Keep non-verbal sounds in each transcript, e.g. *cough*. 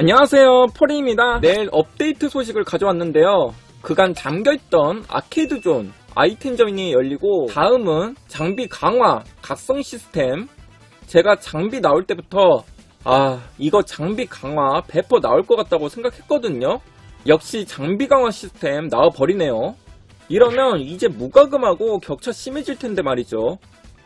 안녕하세요 포리입니다. 내일 업데이트 소식을 가져왔는데요. 그간 잠겨있던 아케이드존 아이템점이 열리고 다음은 장비 강화 각성 시스템. 제가 장비 나올 때부터 아 이거 장비 강화 100% 나올 것 같다고 생각했거든요. 역시 장비 강화 시스템 나와버리네요. 이러면 이제 무과금하고 격차 심해질 텐데 말이죠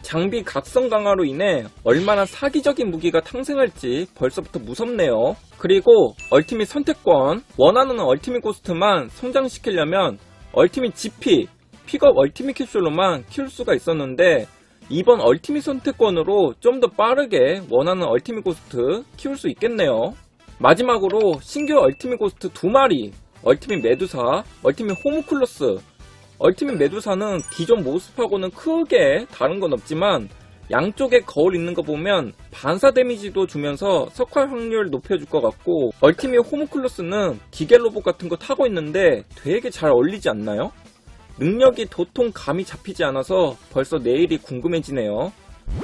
장비 각성 강화로 인해 얼마나 사기적인 무기가 탄생할지 벌써부터 무섭네요. 그리고 얼티밋 선택권, 원하는 얼티밋 고스트만 성장시키려면 얼티밋 GP, 픽업 얼티밋 캡슐로만 키울 수가 있었는데 이번 얼티밋 선택권으로 좀 더 빠르게 원하는 얼티밋 고스트 키울 수 있겠네요. 마지막으로 신규 얼티밋 고스트 두 마리, 얼티밋 메두사, 얼티밋 호무클로스, 얼티밋 메두사는 기존 모습하고는 크게 다른 건 없지만 양쪽에 거울 있는 거 보면 반사 데미지도 주면서 석활 확률 높여줄 것 같고 얼티밋 호무클로스는 기계 로봇 같은 거 타고 있는데 되게 잘 어울리지 않나요? 능력이 도통 감이 잡히지 않아서 벌써 내일이 궁금해지네요.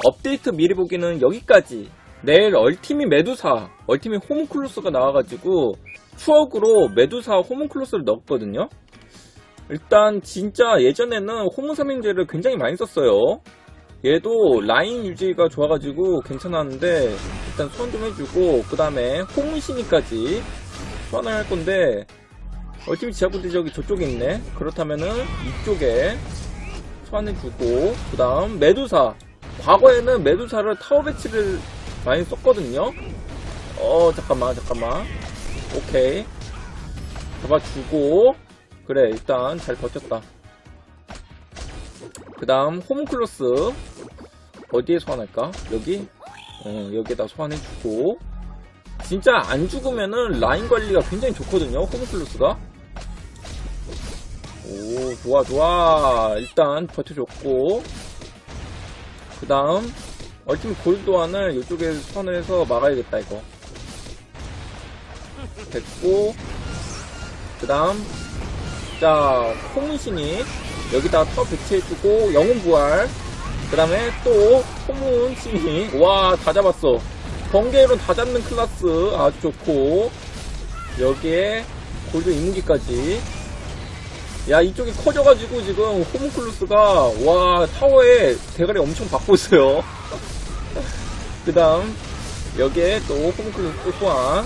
업데이트 미리 보기는 여기까지. 내일 얼티밋 메두사, 얼티밋 호문클로스가 나와가지고 추억으로 메두사 호문클로스를 넣었거든요. 일단 진짜 예전에는 호문 삼형제를 굉장히 많이 썼어요. 얘도 라인 유지가 좋아가지고 괜찮았는데 일단 소환 좀 해주고 그 다음에 호문신이까지 소환을 할 건데 얼티밋 지하부대 저기 저쪽에 있네. 그렇다면은 이쪽에 소환해주고 그 다음 메두사. 과거에는 메두사를 타워 배치를 많이 썼거든요. 어 잠깐만 잠깐만. 오케이 잡아주고 그래 일단 잘 버텼다. 그 다음 홈클로스. 어디에 소환할까? 여기? 어 여기에다 소환해주고. 진짜 안 죽으면은 라인 관리가 굉장히 좋거든요 홈클로스가. 오 좋아 좋아. 일단 버텨줬고. 그 다음 얼티밋 골드환을 이쪽에 소환을 해서 막아야겠다 이거. 됐고. 그 다음 자 콩문신이 여기다 터 배치해주고 영혼 부활 그 다음에 또 콩문신이. 와 다 잡았어. 번개로 다 잡는 클라스 아주 좋고 여기에 골드 인무기까지. 야 이쪽이 커져가지고 지금 호문클루스가 와 타워에 대가리 엄청 받고 있어요. *laughs* 그 다음 여기에 또 호문클루스 또한.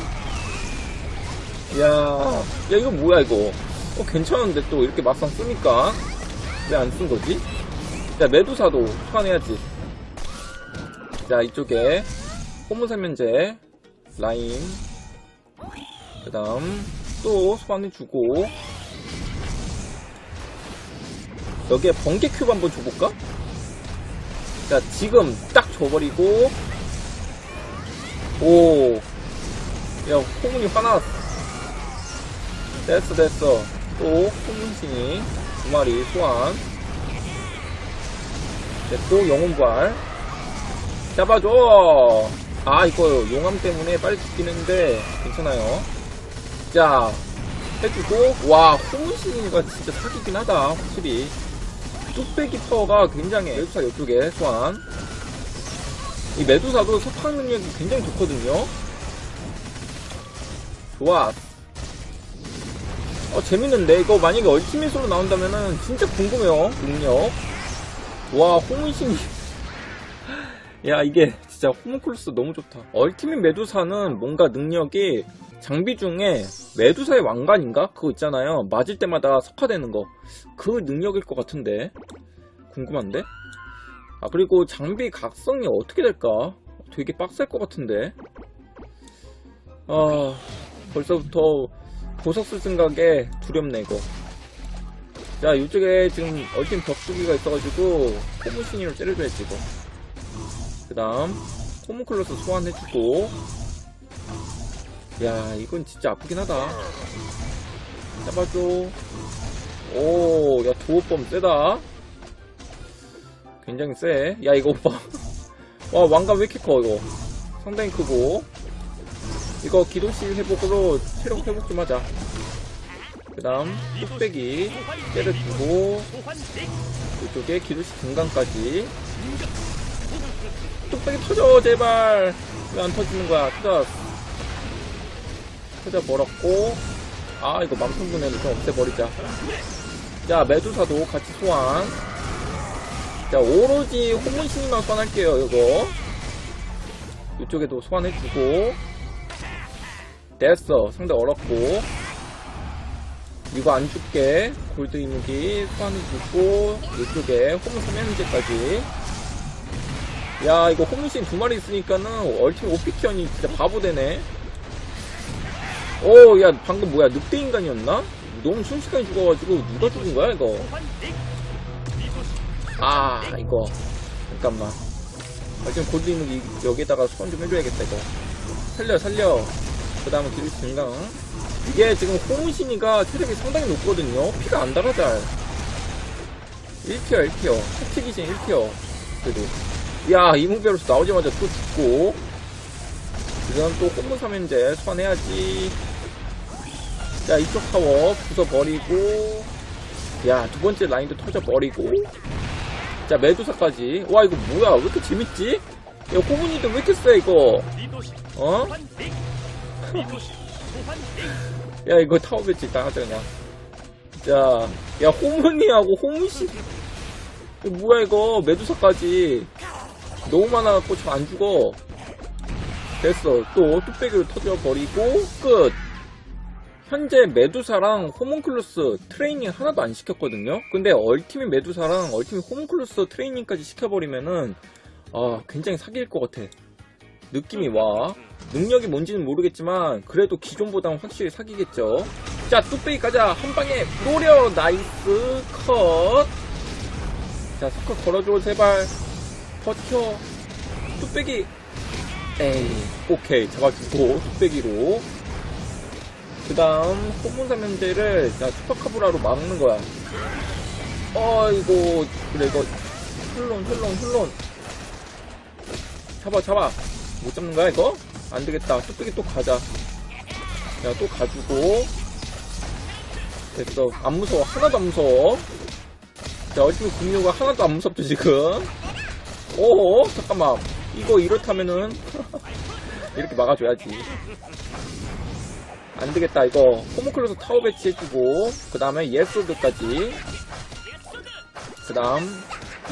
야, 야 이거 뭐야 이거 어 괜찮은데 또 이렇게 막상 쓰니까 왜 안 쓴 거지? 자 메두사도 소환해야지 자 이쪽에 호문세면제 라인 그 다음 또 소환해주고 여기에 번개 큐브 한번 줘볼까? 자 지금 딱 줘버리고 오 야, 호문이 화났어. 됐어, 됐어. 또, 호문신이 두 마리 소환. 이제 또 영혼발. 잡아줘! 아, 이거 용암 때문에 빨리 죽긴 했는데, 괜찮아요. 자, 해주고, 와, 호문신이가 진짜 사기긴 하다, 확실히. 뚝배기 파워가 굉장해. 메두사 이쪽에 소환. 이 메두사도 석학 능력이 굉장히 좋거든요. 좋아. 어, 재밌는데? 이거 만약에 얼티밋으로 나온다면은 진짜 궁금해요. 능력. 와, 호문신이. *laughs* 야, 이게 진짜 호문클루스 너무 좋다. 얼티밋 메두사는 뭔가 능력이 장비 중에 메두사의 왕관인가? 그거 있잖아요. 맞을 때마다 석화되는 거. 그 능력일 것 같은데. 궁금한데? 아, 그리고 장비 각성이 어떻게 될까? 되게 빡셀 것 같은데. 아, 벌써부터 보석 쓸 생각에 두렵네 이거. 자 이쪽에 지금 얼팀 벽두기가 있어가지고 호문신이로 째려줘야지 이거. 그 다음 호문클로스 소환해주고. 야 이건 진짜 아프긴 하다. 잡아줘. 오야 두호범 세다. 굉장히 세 야 이거 오빠. *laughs* 와 왕관 왜 이렇게 커 이거? 상당히 크고 이거 기도실 회복으로 체력 회복 좀 하자. 그 다음, 뚝배기 때려주고, 이쪽에 기도실 중간까지. 뚝배기 터져, 제발! 왜 안 터지는 거야? 터졌어. 터져 버렸고 아 이거 망통분해도 좀 없애버리자 자 메두사도 같이 소환 자 오로지 호문신이만 소환할게요 이거 이쪽에도 소환해주고 됐어. 상대 얼었고. 이거 안 줄게. 골드 이무기 소환해 주고 이쪽에 호문 3연제까지. 야 이거 호문신 두 마리 있으니까는 얼티밋 오피키언이 진짜 바보 되네. 오 야 방금 뭐야 늑대 인간이었나? 너무 순식간에 죽어가지고 누가 죽은 거야 이거? 아 이거. 잠깐만. 아, 지금 골드 이무기 여기에다가 소환 좀 해줘야겠다 이거. 살려 살려 그 다음에 기술 증강 이게 지금 호문신이가 체력이 상당히 높거든요. 피가 안 달아 잘 1티어 1티어. 택티기신 1티어. 그래도. 야 이문배로서 나오자마자 또 죽고. 지금 또 홈문 3연제 소환해야지. 자 이쪽 타워 부숴버리고. 야 두 번째 라인도 터져버리고. 자 메두사까지. 와 이거 뭐야? 왜 이렇게 재밌지? 야 호문이도 왜 이렇게 세 이거? 어? 야 이거 타워 배치 다 하자 그냥. 자, 야 호문이하고 호문씨 뭐야 이거? 메두사까지. 너무 많아갖고 저안 죽어. 됐어. 또 뚝배기로 터져버리고 끝. 현재 메두사랑 호문클루스 트레이닝 하나도 안 시켰거든요? 근데 얼티밋 메두사랑 얼티밋 호문클루스 트레이닝까지 시켜버리면은 아 굉장히 사기일 것 같아 느낌이 와. 능력이 뭔지는 모르겠지만 그래도 기존보다는 확실히 사기겠죠. 자 뚝배기 가자. 한 방에 노려. 나이스 컷 자 스컷 걸어줘 제발. 버텨. 뚝배기. 에이 오케이. 잡아주고 뚝배기로. 그 다음 호문사면제를 자 슈퍼카브라로 막는 거야. 어이고 그래 이거 흘론 흘론 흘론. 잡아 잡아 못 잡는 거야 이거? 안 되겠다. 뚝배기 또 가자. 야 또 가지고. 됐어. 안 무서워. 하나도 안 무서워. 자 얼티밋 공유가 하나도 안 무섭죠 지금? 오 잠깐만. 이거 이렇다면은 *laughs* 이렇게 막아줘야지. 안 되겠다 이거. 호모클로스 타워 배치 해주고 그 다음에 예소드까지. 그 다음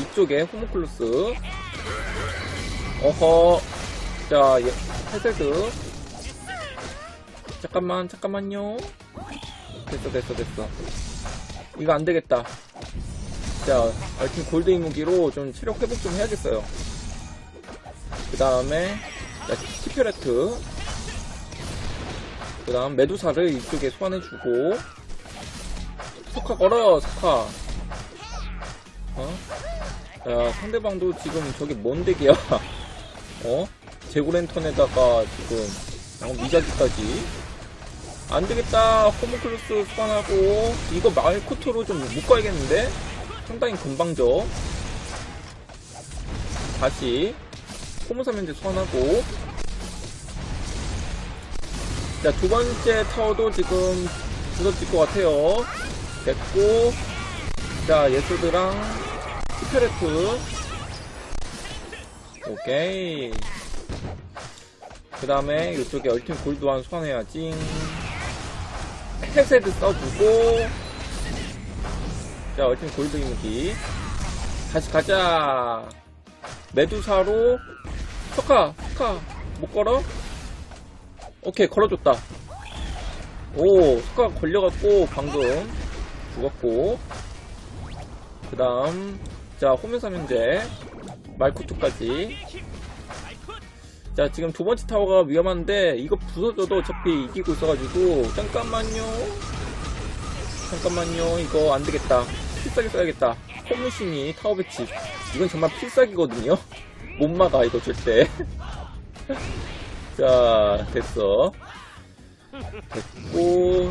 이쪽에 호모클로스. 어허 자 예, 헤세드. 잠깐만 잠깐만요. 됐어 됐어 됐어. 이거 안 되겠다. 자 얼팀 골드 이무기로 좀 체력 회복 좀 해야겠어요. 그 다음에 자 티표레트. 그 다음 메두사를 이쪽에 소환해주고. 석화 걸어 석화. 어? 야 상대방도 지금 저기 뭔 덱이야? *laughs* 어? 제고랜턴에다가 지금 어, 미자기까지 안되겠다 호모클루스 소환하고 이거 말코트로 좀 묶어야겠는데 상당히 금방져 다시 호모사면제 소환하고 자, 두 번째 타워도 지금 부서질 것 같아요. 됐고, 자, 예소드랑 티페레트. 오케이. 그 다음에 이쪽에 얼팀 골드완 소환해야지. 헤세드 써주고, 자, 얼팀 골드 이무기. 다시 가자. 메두사로, 석카, 석카, 못 걸어? 오케이 걸어줬다 오 스카 걸려갖고 방금 죽었고 그 다음 자 호면사면제 말쿠투까지 자 지금 두 번째 타워가 위험한데 이거 부서져도 어차피 이기고 있어가지고 잠깐만요. 잠깐만요. 이거 안되겠다. 필살기 써야겠다. 호문신이 타워 배치. 이건 정말 필살기거든요. 못 막아 이거 절대. *laughs* 자, 됐어. 됐고,